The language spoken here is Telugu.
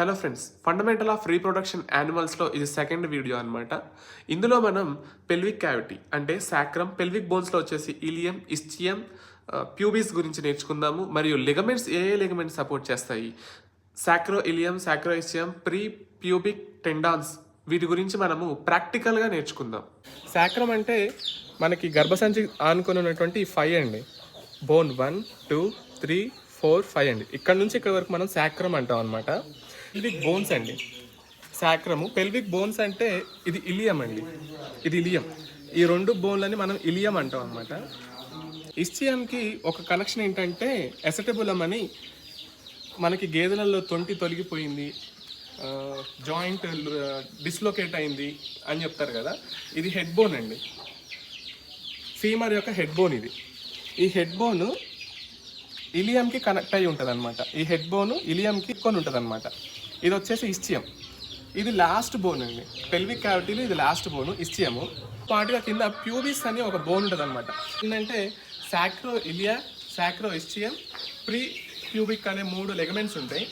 Hello friends fundamental of reproduction యానిమల్స్లో ఇది సెకండ్ వీడియో అనమాట ఇందులో మనం పెల్విక్ క్యావిటీ అంటే సాక్రమ్ పెల్విక్ బోన్స్లో వచ్చేసి ఇలియం ఇస్టియం ప్యూబీస్ గురించి నేర్చుకుందాము. మరియు లిగమెంట్స్ ఏ ఏ లిగమెంట్స్ సపోర్ట్ చేస్తాయి? Sacro ilium sacro ischium pre pubic tendons వీటి గురించి మనము ప్రాక్టికల్గా నేర్చుకుందాం. సాక్రమ్ అంటే మనకి గర్భసంచి ఆనుకొని ఉన్నటువంటి ఫైవ్ అండి. Bone one two three four five అండి. ఇక్కడ నుంచి ఇక్కడ వరకు మనం సాక్రమ్ అంటాం అనమాట పెల్విక్ బోన్స్ అండి. శాక్రము పెల్విక్ బోన్స్ అంటే ఇది ఇలియం అండి. ఇది ఇలియం. ఈ రెండు బోన్లని మనం ఇలియం అంటాం అనమాట ఇస్చియంకి ఒక కనెక్షన్ ఏంటంటే ఎసటబులం అని మనకి గేదెలలో తొంటి తొలగిపోయింది జాయింట్ డిస్లోకేట్ అయింది అని చెప్తారు కదా. ఇది హెడ్ బోన్ అండి. ఫీమర్ యొక్క హెడ్ బోన్ ఇది. ఈ హెడ్ బోన్ ఇలియంకి కనెక్ట్ అయి ఉంటుంది అనమాట ఈ హెడ్ బోన్ ఇలియంకి కొని ఉంటుంది అనమాట ఇది వచ్చేసి ఇస్చియం ఇది లాస్ట్ బోన్ అండి. పెల్విక్ క్యావిటీలో ఇది లాస్ట్ బోన్ ఇస్చియము పాటుగా కింద ప్యూబిస్ అని ఒక బోన్ ఉంటుంది అనమాట ఏంటంటే సాక్రో ఇలియా సాక్రో ఇస్చియం ప్రీ ప్యూబిక్ అనే మూడు లెగమెంట్స్ ఉంటాయి.